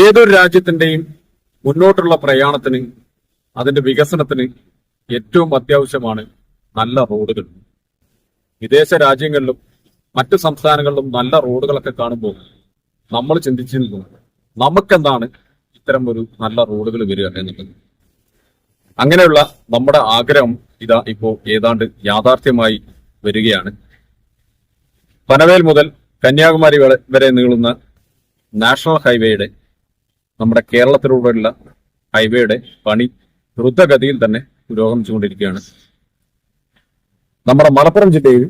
ഏതൊരു രാജ്യത്തിന്റെയും മുന്നോട്ടുള്ള പ്രയാണത്തിന് അതിന്റെ വികസനത്തിന് ഏറ്റവും അത്യാവശ്യമാണ് നല്ല റോഡുകൾ. വിദേശ രാജ്യങ്ങളിലും മറ്റു സംസ്ഥാനങ്ങളിലും നല്ല റോഡുകളൊക്കെ കാണുമ്പോൾ നമ്മൾ ചിന്തിച്ചിരുന്നു നമുക്കെന്താണ് ഇത്തരം ഒരു നല്ല റോഡുകൾ വരിക എന്നുള്ളത്. അങ്ങനെയുള്ള നമ്മുടെ ആഗ്രഹം ഇതാ ഇപ്പോൾ ഏതാണ്ട് യാഥാർത്ഥ്യമായി വരികയാണ്. പനവേൽ മുതൽ കന്യാകുമാരി വരെ നീളുന്ന നാഷണൽ ഹൈവേയുടെ നമ്മുടെ കേരളത്തിലൂടെയുള്ള ഹൈവേയുടെ പണി ദ്രുതഗതിയിൽ തന്നെ പുരോഗമിച്ചുകൊണ്ടിരിക്കുകയാണ്. നമ്മുടെ മലപ്പുറം ജില്ലയിൽ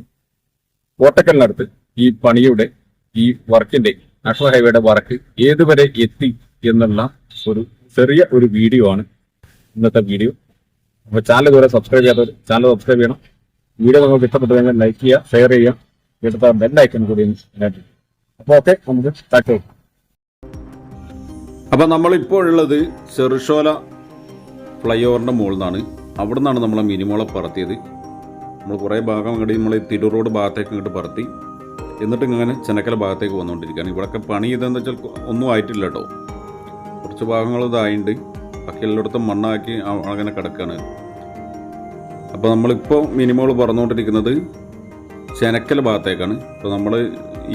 കോട്ടക്കലിനടുത്ത് ഈ പണിയുടെ ഈ വർക്കിന്റെ നാഷണൽ ഹൈവേയുടെ വർക്ക് ഏതുവരെ എത്തി എന്നുള്ള ഒരു ചെറിയ ഒരു വീഡിയോ ആണ് ഇന്നത്തെ വീഡിയോ. അപ്പൊ ചാനൽ ഇതുവരെ സബ്സ്ക്രൈബ് ചെയ്യാത്തവർ ചാനൽ സബ്സ്ക്രൈബ് ചെയ്യണം. വീഡിയോ നിങ്ങൾക്ക് ഇഷ്ടപ്പെട്ടു ലൈക്ക് ചെയ്യുക ഷെയർ ചെയ്യുക എടുത്ത ബെല്ലൈക്കൺ കൂടി അപ്പൊ ഓക്കെ നമുക്ക് സ്റ്റാർട്ട് ചെയ്യാം. അപ്പം നമ്മളിപ്പോൾ ഉള്ളത് ചെറുഷോല ഫ്ലൈ ഓവറിന്റെ മുകളിൽ നിന്നാണ് അവിടെ നിന്നാണ് നമ്മളെ മിനിമോളെ പറത്തിയത്. നമ്മൾ കുറേ ഭാഗം അങ്ങോട്ട് നമ്മൾ തിരൂർ റോഡ് ഭാഗത്തേക്ക് ഇങ്ങോട്ട് പറത്തി. എന്നിട്ട് ഇങ്ങനെ ചെനക്കല ഭാഗത്തേക്ക് വന്നുകൊണ്ടിരിക്കുകയാണ് ഇവിടെയൊക്കെ പണി ചെയ്തതെന്ന് വെച്ചാൽ ഒന്നും ആയിട്ടില്ല കേട്ടോ കുറച്ച് ഭാഗങ്ങൾ ബാക്കി എല്ലായിടത്തും മണ്ണാക്കി അങ്ങനെ കിടക്കുകയാണ് അപ്പോൾ നമ്മളിപ്പോൾ മിനിമോൾ പറഞ്ഞുകൊണ്ടിരിക്കുന്നത് ചെനക്കൽ ഭാഗത്തേക്കാണ്. ഇപ്പോൾ നമ്മൾ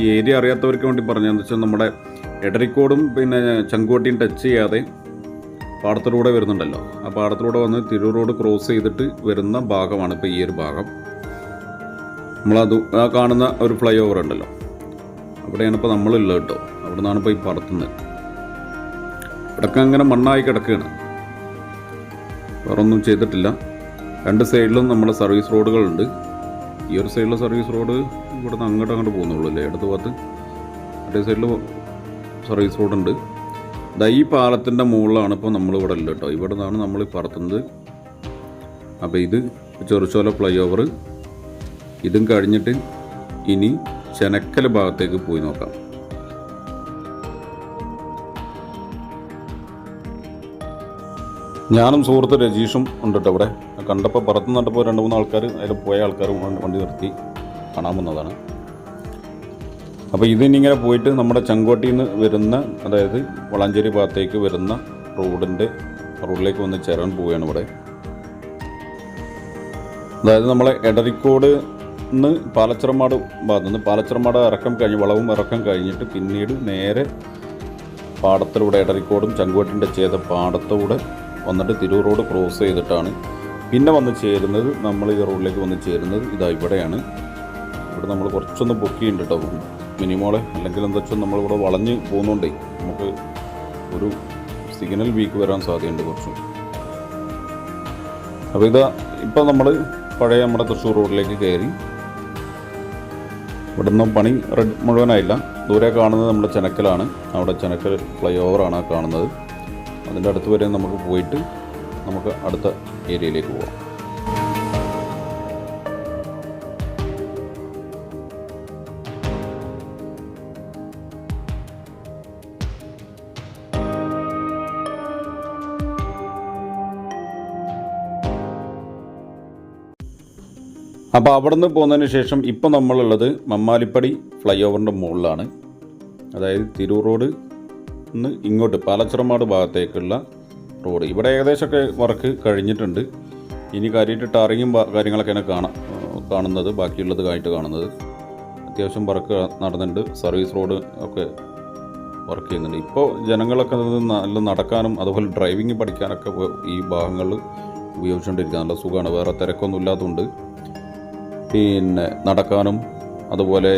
ഈ ഏരിയ അറിയാത്തവർക്ക് വേണ്ടി പറഞ്ഞതെന്ന് വെച്ചാൽ നമ്മുടെ എടരിക്കോടും പിന്നെ ചങ്കോട്ടിയും ടച്ച് ചെയ്യാതെ പാടത്തിലൂടെ വരുന്നുണ്ടല്ലോ. ആ പാടത്തിലൂടെ വന്ന് തിരൂർ റോഡ് ക്രോസ് ചെയ്തിട്ട് വരുന്ന ഭാഗമാണ് ഇപ്പോൾ ഈ ഒരു ഭാഗം. നമ്മളത് ആ കാണുന്ന ഒരു ഫ്ലൈ ഓവർ ഉണ്ടല്ലോ. അവിടെയാണ് ഇപ്പോൾ നമ്മളുള്ളത് കേട്ടോ. അവിടെ നിന്നാണ് ഇപ്പോൾ ഈ പറത്തുന്നത്. ഇവിടെയൊക്കെ അങ്ങനെ മണ്ണായി കിടക്കുകയാണ്. വേറൊന്നും ചെയ്തിട്ടില്ല. രണ്ട് സൈഡിലും നമ്മുടെ സർവീസ് റോഡുകളുണ്ട് ഈ ഒരു സൈഡിലെ സർവീസ് റോഡ് ഇവിടുന്ന് അങ്ങോട്ട് അങ്ങോട്ട് പോകുന്നുള്ളൂ അല്ലേ? ഇടത് ഭാഗത്ത്. മറ്റേ സൈഡിൽ സർവീസ് റോഡുണ്ട് ദാ ഈ പാലത്തിന്റെ മുകളിലാണ് ഇപ്പോൾ നമ്മൾ ഇവിടെ ഉള്ളത് കേട്ടോ. ഇവിടെ നിന്നാണ് നമ്മൾ പറത്തുന്നത്. അപ്പോൾ ഇത് ചെറുച്ചോല ഫ്ലൈ ഓവർ ഇതും കഴിഞ്ഞിട്ട് ഇനി ചെനക്കൽ ഭാഗത്തേക്ക് പോയി നോക്കാം. ഞാനും സുഹൃത്ത് രജീഷും ഉണ്ട് കേട്ടോ ഇവിടെ. കണ്ടപ്പോൾ പുറത്ത് നിന്നിട്ടപ്പോൾ രണ്ട് മൂന്ന് ആൾക്കാർ അതിൽ പോയ ആൾക്കാർ വണ്ടി നിർത്തി കാണാൻ വന്നതാണ്. അപ്പോൾ ഇതിനിങ്ങനെ പോയിട്ട് നമ്മുടെ ചങ്കോട്ടിയിൽ നിന്ന് വരുന്ന അതായത് വളാഞ്ചേരി ഭാഗത്തേക്ക് വരുന്ന റോഡിന്റെ റോഡിലേക്ക് വന്ന് ചേരാൻ പോവുകയാണ് ഇവിടെ. അതായത് നമ്മളെ എടരിക്കോട് നിന്ന് പാലച്ചിറമാട് ഭാഗത്ത് നിന്ന് പാലച്ചിറമാട് ഇറക്കം കഴിഞ്ഞ് വളവും ഇറക്കം കഴിഞ്ഞിട്ട് പിന്നീട് നേരെ പാടത്തിലൂടെ എടരിക്കോടും ചങ്കുവട്ടിന്റെ ചെയ്ത പാടത്തൂടെ വന്നിട്ട് തിരൂർ റോഡ് ക്രോസ് ചെയ്തിട്ടാണ് പിന്നെ വന്ന് ചേരുന്നത്. നമ്മൾ ഈ റോഡിലേക്ക് വന്ന് ചേരുന്നത് ഇതാ ഇവിടെയാണ്. ഇവിടെ നമ്മൾ കുറച്ചൊന്ന് പൊക്കിയുണ്ട് കേട്ടോ മിനിമോളെ അല്ലെങ്കിൽ എന്താ വെച്ചാൽ നമ്മളിവിടെ വളഞ്ഞ് പോകുന്നുണ്ടേ നമുക്ക് ഒരു സിഗ്നൽ വീക്ക് വരാൻ സാധ്യതയുണ്ട് കുറച്ചും. അപ്പോൾ ഇതാ ഇപ്പം നമ്മൾ പഴയ നമ്മുടെ തൃശ്ശൂർ റോഡിലേക്ക് കയറി. ഇവിടുന്ന് പണി റെഡ് മുഴുവനായില്ല. ദൂരെ കാണുന്നത് നമ്മുടെ ചെനക്കലാണ്. അവിടെ ചെനക്കൽ ഫ്ലൈ ഓവറാണ് കാണുന്നത്. അതിന്റെ അടുത്ത് വരെ നമുക്ക് പോയിട്ട് നമുക്ക് അടുത്ത ഏരിയയിലേക്ക് പോകാം അപ്പോൾ അവിടെ നിന്ന് പോകുന്നതിന് ശേഷം ഇപ്പോൾ നമ്മളുള്ളത് മമ്മാലിപ്പടി ഫ്ലൈ ഓവറിന്റെ മുകളിലാണ്. അതായത് തിരൂർ റോഡ് നിന്ന് ഇങ്ങോട്ട് പാലച്ചിറമാട് ഭാഗത്തേക്കുള്ള റോഡ്. ഇവിടെ ഏകദേശമൊക്കെ വർക്ക് കഴിഞ്ഞിട്ടുണ്ട്. ഇനി കാര്യമായിട്ട് ടാറിങ്ങും കാര്യങ്ങളൊക്കെയാണ് കാണാം കാണുന്നത്. ബാക്കിയുള്ളത് ആയിട്ട് കാണുന്നത്. അത്യാവശ്യം വർക്ക് നടന്നിട്ടുണ്ട്. സർവീസ് റോഡ് ഒക്കെ വർക്ക് ചെയ്യുന്നുണ്ട്. ഇപ്പോൾ ജനങ്ങളൊക്കെ നല്ല നടക്കാനും അതുപോലെ ഡ്രൈവിംഗ് പഠിക്കാനൊക്കെ ഈ ഭാഗങ്ങളിൽ ഉപയോഗിച്ചുകൊണ്ടിരിക്കുക നല്ല സുഖമാണ് വേറെ തിരക്കൊന്നും ഇല്ലാത്തതുകൊണ്ട് പിന്നെ നടക്കാനും അതുപോലെ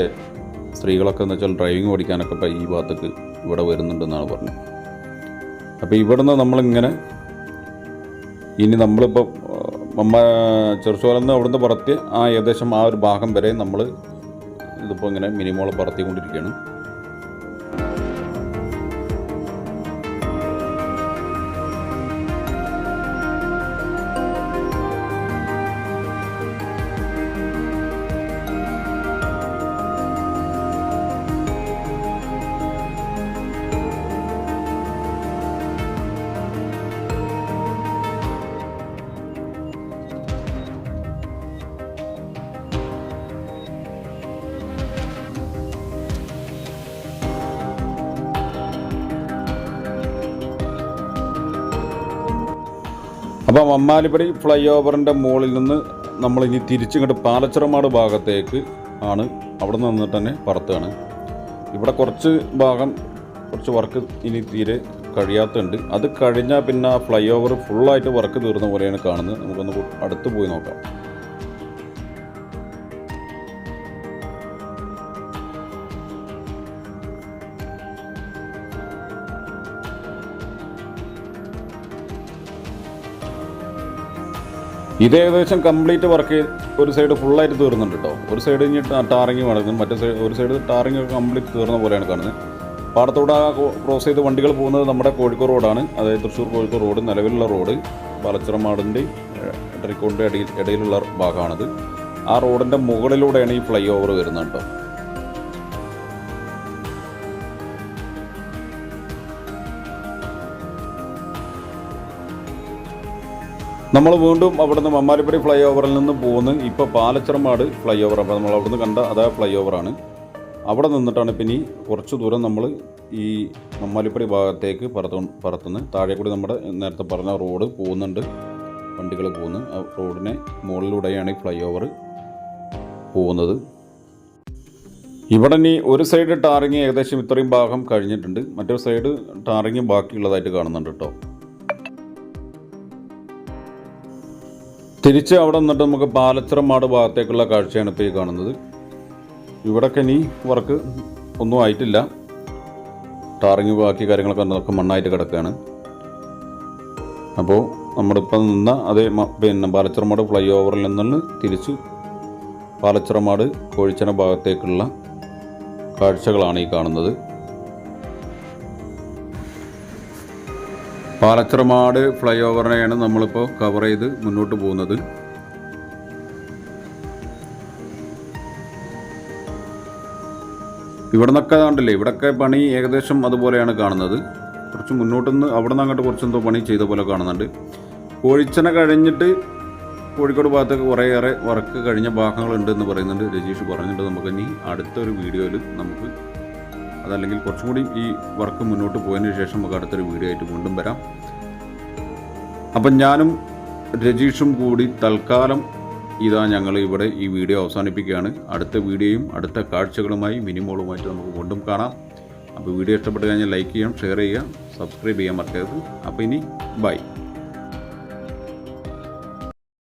സ്ത്രീകളൊക്കെ എന്ന് വെച്ചാൽ ഡ്രൈവിംഗ് പഠിക്കാനൊക്കെ ഇപ്പം ഈ ഭാഗത്തേക്ക് ഇവിടെ വരുന്നുണ്ടെന്നാണ് പറഞ്ഞത്. അപ്പോൾ ഇവിടുന്ന് നമ്മളിങ്ങനെ ഇനി നമ്മളിപ്പോൾ മമ്മ ചെറുച്ചോലന്ന് നിന്ന് അവിടുന്ന് പറത്തി ആ ഏകദേശം ആ ഒരു ഭാഗം വരെ നമ്മൾ ഇതിപ്പോൾ ഇങ്ങനെ മിനിമോളം പറത്തിക്കൊണ്ടിരിക്കുകയാണ് അപ്പോൾ മമ്മാലിപ്പടി ഫ്ലൈ ഓവറിന്റെ മുകളിൽ നിന്ന് നമ്മളിനി തിരിച്ചിങ്ങോട്ട് പാലച്ചിറമാട് ഭാഗത്തേക്ക് ആണ് അവിടെ നിന്നിട്ട് തന്നെ പറത്തുകയാണ്. ഇവിടെ കുറച്ച് ഭാഗം കുറച്ച് വർക്ക് ഇനി തീരെ കഴിയാത്തുണ്ട് അത് കഴിഞ്ഞാൽ പിന്നെ ആ ഫ്ലൈ ഓവർ ഫുള്ളായിട്ട് വർക്ക് തീർന്ന പോലെയാണ് കാണുന്നത്. നമുക്കൊന്ന് അടുത്ത് പോയി നോക്കാം. ഇത് ഏകദേശം കംപ്ലീറ്റ് വർക്ക് ഒരു സൈഡ് ഫുള്ളായിട്ട് തീർന്നുണ്ട് കേട്ടോ ഒരു സൈഡ് കഴിഞ്ഞിട്ട് ടാറിങ് നടക്കുന്നു മറ്റേ സൈഡ് ഒരു സൈഡ് ടാറിങ് കംപ്ലീറ്റ് തീർന്ന പോലെയാണ് കാണുന്നത്. പാടത്തോടെ ക്രോസ് ചെയ്ത് വണ്ടികൾ പോകുന്നത് നമ്മുടെ കോഴിക്കോട് റോഡാണ് അതായത് തൃശ്ശൂർ കോഴിക്കോട് റോഡ് നിലവിലുള്ള റോഡ് പാലച്ചിറമാടിന്റെ എടരിക്കോടിന്റെ ഇടയിൽ ഇടയിലുള്ള ഭാഗമാണിത്. ആ റോഡിന്റെ മുകളിലൂടെയാണ് ഈ ഫ്ലൈ ഓവർ വരുന്നത് കേട്ടോ നമ്മൾ വീണ്ടും അവിടുന്ന് മമ്മാരിപ്പടി ഫ്ലൈ ഓവറിൽ നിന്ന് പോകുന്നു. ഇപ്പോൾ പാലച്ചിറമ്പാട് ഫ്ലൈ ഓവർ അപ്പോൾ നമ്മൾ അവിടുന്ന് കണ്ട അതേ ഫ്ലൈ ഓവറാണ് അവിടെ നിന്നിട്ടാണ് പിന്നെ കുറച്ച് ദൂരം നമ്മൾ ഈ മമ്മാലിപ്പടി ഭാഗത്തേക്ക് പറത്തു പറത്തുന്നത്. താഴെ കൂടി നമ്മുടെ നേരത്തെ പറഞ്ഞ റോഡ് പോകുന്നുണ്ട്. വണ്ടികൾ പോകുന്നു. ആ റോഡിനെ മുകളിലൂടെയാണ് ഈ ഫ്ലൈ ഓവർ പോകുന്നത്. ഇവിടെ ഇനി ഒരു സൈഡ് ടാറിങ് ഏകദേശം ഇത്രയും ഭാഗം കഴിഞ്ഞിട്ടുണ്ട്. മറ്റൊരു സൈഡ് ടാറിങ് ബാക്കിയുള്ളതായിട്ട് കാണുന്നുണ്ട് കേട്ടോ. തിരിച്ച് അവിടെ നിന്നിട്ട് നമുക്ക് പാലച്ചിറമാട് ഭാഗത്തേക്കുള്ള കാഴ്ചയാണ് ഇപ്പോൾ ഈ കാണുന്നത്. ഇവിടൊക്കെ ഇനി വർക്ക് ഒന്നും ആയിട്ടില്ല. ടാറിങ് ബാക്കി കാര്യങ്ങളൊക്കെ നമുക്ക് മണ്ണായിട്ട് കിടക്കുകയാണ്. അപ്പോൾ നമ്മളിപ്പോൾ നിന്ന അതേ പിന്നെ പാലച്ചിറമാട് ഫ്ലൈ ഓവറിൽ നിന്ന് തിരിച്ച് പാലച്ചിറമാട് കോഴിച്ചന ഭാഗത്തേക്കുള്ള കാഴ്ചകളാണ് ഈ കാണുന്നത്. പാലച്ചിറമാട് ഫ്ലൈ ഓവറിനെയാണ് നമ്മളിപ്പോൾ കവർ ചെയ്ത് മുന്നോട്ട് പോകുന്നത്. ഇവിടെ നിന്നൊക്കെ കണ്ടില്ലേ ഇവിടൊക്കെ പണി ഏകദേശം അതുപോലെയാണ് കാണുന്നത്. കുറച്ച് മുന്നോട്ട് നിന്ന് അവിടെ നിന്ന് അങ്ങോട്ട് കുറച്ചെന്തോ പണി ചെയ്ത പോലെ കാണുന്നുണ്ട്. കോഴിച്ചന കഴിഞ്ഞിട്ട് കോഴിക്കോട് ഭാഗത്തൊക്കെ കുറേയേറെ വർക്ക് കഴിഞ്ഞ ഭാഗങ്ങളുണ്ട് എന്ന് പറയുന്നുണ്ട്. രജീഷ് പറഞ്ഞിട്ട് നമുക്ക് ഇനി അടുത്തൊരു വീഡിയോയിൽ നമുക്ക് അതല്ലെങ്കിൽ കുറച്ചും കൂടി ഈ വർക്ക് മുന്നോട്ട് പോയതിന് ശേഷം നമുക്ക് അടുത്തൊരു വീഡിയോ ആയിട്ട് വീണ്ടും വരാം. അപ്പം ഞാനും രജീഷും കൂടി തൽക്കാലം ഇതാ ഞങ്ങൾ ഇവിടെ ഈ വീഡിയോ അവസാനിപ്പിക്കുകയാണ്. അടുത്ത വീഡിയോയും അടുത്ത കാഴ്ചകളുമായി മിനിമോളുമായിട്ട് നമുക്ക് വീണ്ടും കാണാം. അപ്പോൾ വീഡിയോ ഇഷ്ടപ്പെട്ട് കഴിഞ്ഞാൽ ലൈക്ക് ചെയ്യാം ഷെയർ ചെയ്യാം സബ്സ്ക്രൈബ് ചെയ്യാൻ മറക്കരുത്. അപ്പോൾ ഇനി ബൈ